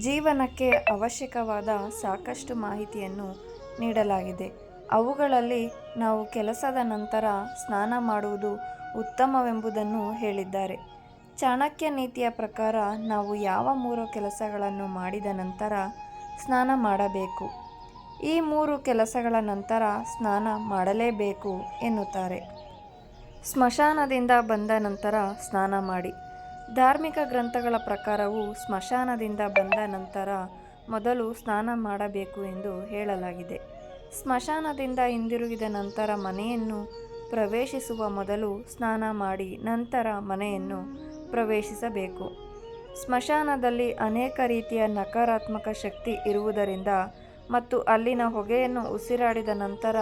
ಜೀವನಕ್ಕೆ ಅವಶ್ಯಕವಾದ ಸಾಕಷ್ಟು ಮಾಹಿತಿಯನ್ನು ನೀಡಲಾಗಿದೆ. ಅವುಗಳಲ್ಲಿ ನಾವು ಕೆಲಸದ ನಂತರ ಸ್ನಾನ ಮಾಡುವುದು ಉತ್ತಮವೆಂಬುದನ್ನು ಹೇಳಿದ್ದಾರೆ. ಚಾಣಕ್ಯ ನೀತಿಯ ಪ್ರಕಾರ ನಾವು ಯಾವ ಮೂರು ಕೆಲಸಗಳನ್ನು ಮಾಡಿದ ನಂತರ ಸ್ನಾನ ಮಾಡಬೇಕು? ಈ ಮೂರು ಕೆಲಸಗಳ ನಂತರ ಸ್ನಾನ ಮಾಡಲೇಬೇಕು ಎನ್ನುತ್ತಾರೆ. ಸ್ಮಶಾನದಿಂದ ಬಂದ ನಂತರ ಸ್ನಾನ ಮಾಡಿ. ಧಾರ್ಮಿಕ ಗ್ರಂಥಗಳ ಪ್ರಕಾರವು ಸ್ಮಶಾನದಿಂದ ಬಂದ ನಂತರ ಮೊದಲು ಸ್ನಾನ ಮಾಡಬೇಕು ಎಂದು ಹೇಳಲಾಗಿದೆ. ಸ್ಮಶಾನದಿಂದ ಹಿಂದಿರುಗಿದ ನಂತರ ಮನೆಯನ್ನು ಪ್ರವೇಶಿಸುವ ಮೊದಲು ಸ್ನಾನ ಮಾಡಿ ನಂತರ ಮನೆಯನ್ನು ಪ್ರವೇಶಿಸಬೇಕು. ಸ್ಮಶಾನದಲ್ಲಿ ಅನೇಕ ರೀತಿಯ ನಕಾರಾತ್ಮಕ ಶಕ್ತಿ ಇರುವುದರಿಂದ ಮತ್ತು ಅಲ್ಲಿನ ಹೊಗೆಯನ್ನು ಉಸಿರಾಡಿದ ನಂತರ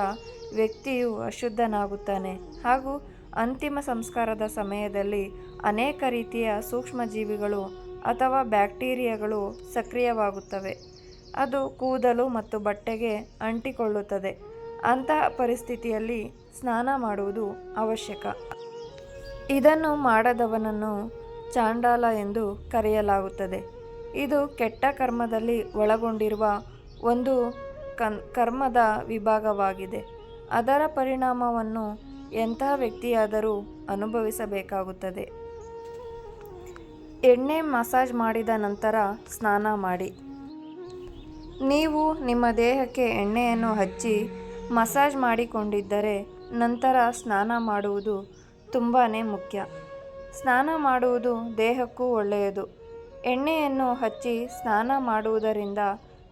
ವ್ಯಕ್ತಿಯು ಅಶುದ್ಧನಾಗುತ್ತಾನೆ ಹಾಗೂ ಅಂತಿಮ ಸಂಸ್ಕಾರದ ಸಮಯದಲ್ಲಿ ಅನೇಕ ರೀತಿಯ ಸೂಕ್ಷ್ಮಜೀವಿಗಳು ಅಥವಾ ಬ್ಯಾಕ್ಟೀರಿಯಾಗಳು ಸಕ್ರಿಯವಾಗುತ್ತವೆ. ಅದು ಕೂದಲು ಮತ್ತು ಬಟ್ಟೆಗೆ ಅಂಟಿಕೊಳ್ಳುತ್ತದೆ. ಅಂತಹ ಪರಿಸ್ಥಿತಿಯಲ್ಲಿ ಸ್ನಾನ ಮಾಡುವುದು ಅವಶ್ಯಕ. ಇದನ್ನು ಮಾಡದವನನ್ನು ಚಾಂಡಾಲ ಎಂದು ಕರೆಯಲಾಗುತ್ತದೆ. ಇದು ಕೆಟ್ಟ ಕರ್ಮದಲ್ಲಿ ಒಳಗೊಂಡಿರುವ ಒಂದು ಕನ್, ಕರ್ಮದ ವಿಭಾಗವಾಗಿದೆ. ಅದರ ಪರಿಣಾಮವನ್ನು ಎಂತಹ ವ್ಯಕ್ತಿಯಾದರೂ ಅನುಭವಿಸಬೇಕಾಗುತ್ತದೆ. ಎಣ್ಣೆ ಮಸಾಜ್ ಮಾಡಿದ ನಂತರ ಸ್ನಾನ ಮಾಡಿ. ನೀವು ನಿಮ್ಮ ದೇಹಕ್ಕೆ ಎಣ್ಣೆಯನ್ನು ಹಚ್ಚಿ ಮಸಾಜ್ ಮಾಡಿಕೊಂಡಿದ್ದರೆ ನಂತರ ಸ್ನಾನ ಮಾಡುವುದು ತುಂಬಾ ಮುಖ್ಯ. ಸ್ನಾನ ಮಾಡುವುದು ದೇಹಕ್ಕೂ ಒಳ್ಳೆಯದು. ಎಣ್ಣೆಯನ್ನು ಹಚ್ಚಿ ಸ್ನಾನ ಮಾಡುವುದರಿಂದ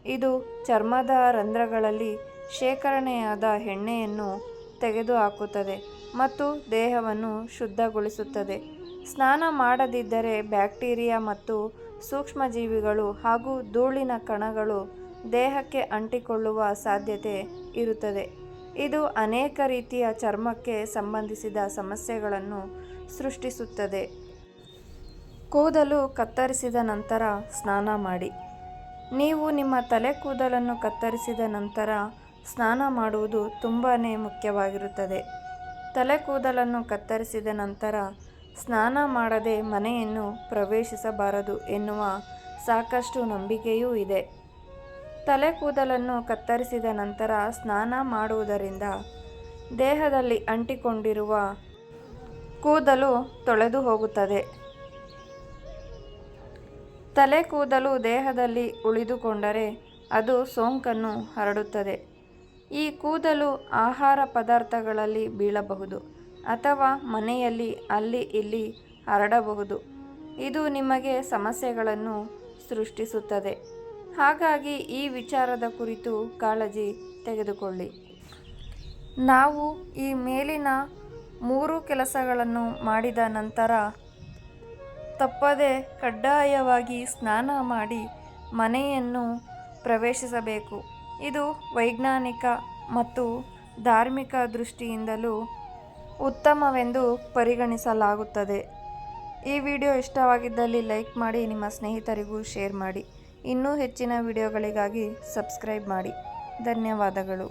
ಇದು ಚರ್ಮದ ರಂಧ್ರಗಳಲ್ಲಿ ಶೇಖರಣೆಯಾದ ಎಣ್ಣೆಯನ್ನು ತೆಗೆದುಹಾಕುತ್ತದೆ ಮತ್ತು ದೇಹವನ್ನು ಶುದ್ಧಗೊಳಿಸುತ್ತದೆ. ಸ್ನಾನ ಮಾಡದಿದ್ದರೆ ಬ್ಯಾಕ್ಟೀರಿಯಾ ಮತ್ತು ಸೂಕ್ಷ್ಮಜೀವಿಗಳು ಹಾಗೂ ಧೂಳಿನ ಕಣಗಳು ದೇಹಕ್ಕೆ ಅಂಟಿಕೊಳ್ಳುವ ಸಾಧ್ಯತೆ ಇರುತ್ತದೆ. ಇದು ಅನೇಕ ರೀತಿಯ ಚರ್ಮಕ್ಕೆ ಸಂಬಂಧಿಸಿದ ಸಮಸ್ಯೆಗಳನ್ನು ಸೃಷ್ಟಿಸುತ್ತದೆ. ಕೂದಲು ಕತ್ತರಿಸಿದ ನಂತರ ಸ್ನಾನ ಮಾಡಿ. ನೀವು ನಿಮ್ಮ ತಲೆ ಕೂದಲನ್ನು ಕತ್ತರಿಸಿದ ನಂತರ ಸ್ನಾನ ಮಾಡುವುದು ತುಂಬಾ ಮುಖ್ಯವಾಗಿರುತ್ತದೆ. ತಲೆ ಕೂದಲನ್ನು ಕತ್ತರಿಸಿದ ನಂತರ ಸ್ನಾನ ಮಾಡದೆ ಮನೆಯನ್ನು ಪ್ರವೇಶಿಸಬಾರದು ಎನ್ನುವ ಸಾಕಷ್ಟು ನಂಬಿಕೆಯೂ ಇದೆ. ತಲೆ ಕೂದಲನ್ನು ಕತ್ತರಿಸಿದ ನಂತರ ಸ್ನಾನ ಮಾಡುವುದರಿಂದ ದೇಹದಲ್ಲಿ ಅಂಟಿಕೊಂಡಿರುವ ಕೂದಲು ತೊಳೆದು ಹೋಗುತ್ತದೆ. ತಲೆ ಕೂದಲು ದೇಹದಲ್ಲಿ ಉಳಿದುಕೊಂಡರೆ ಅದು ಸೋಂಕನ್ನು ಹರಡುತ್ತದೆ. ಈ ಕೂದಲು ಆಹಾರ ಪದಾರ್ಥಗಳಲ್ಲಿ ಬೀಳಬಹುದು ಅಥವಾ ಮನೆಯಲ್ಲಿ ಅಲ್ಲಿ ಇಲ್ಲಿ ಹರಡಬಹುದು. ಇದು ನಿಮಗೆ ಸಮಸ್ಯೆಗಳನ್ನು ಸೃಷ್ಟಿಸುತ್ತದೆ. ಹಾಗಾಗಿ ಈ ವಿಚಾರದ ಕುರಿತು ಕಾಳಜಿ ತೆಗೆದುಕೊಳ್ಳಿ. ನಾವು ಈ ಮೇಲಿನ ಮೂರು ಕೆಲಸಗಳನ್ನು ಮಾಡಿದ ನಂತರ ತಪ್ಪದೆ ಕಡ್ಡಾಯವಾಗಿ ಸ್ನಾನ ಮಾಡಿ ಮನೆಯನ್ನು ಪ್ರವೇಶಿಸಬೇಕು. ಇದು ವೈಜ್ಞಾನಿಕ ಮತ್ತು ಧಾರ್ಮಿಕ ದೃಷ್ಟಿಯಿಂದಲೂ ಉತ್ತಮವೆಂದು ಪರಿಗಣಿಸಲಾಗುತ್ತದೆ. ಈ ವಿಡಿಯೋ ಇಷ್ಟವಾಗಿದ್ದಲ್ಲಿ ಲೈಕ್ ಮಾಡಿ, ನಿಮ್ಮ ಸ್ನೇಹಿತರಿಗೂ ಶೇರ್ ಮಾಡಿ. ಇನ್ನೂ ಹೆಚ್ಚಿನ ವಿಡಿಯೋಗಳಿಗಾಗಿ ಸಬ್ಸ್ಕ್ರೈಬ್ ಮಾಡಿ. ಧನ್ಯವಾದಗಳು.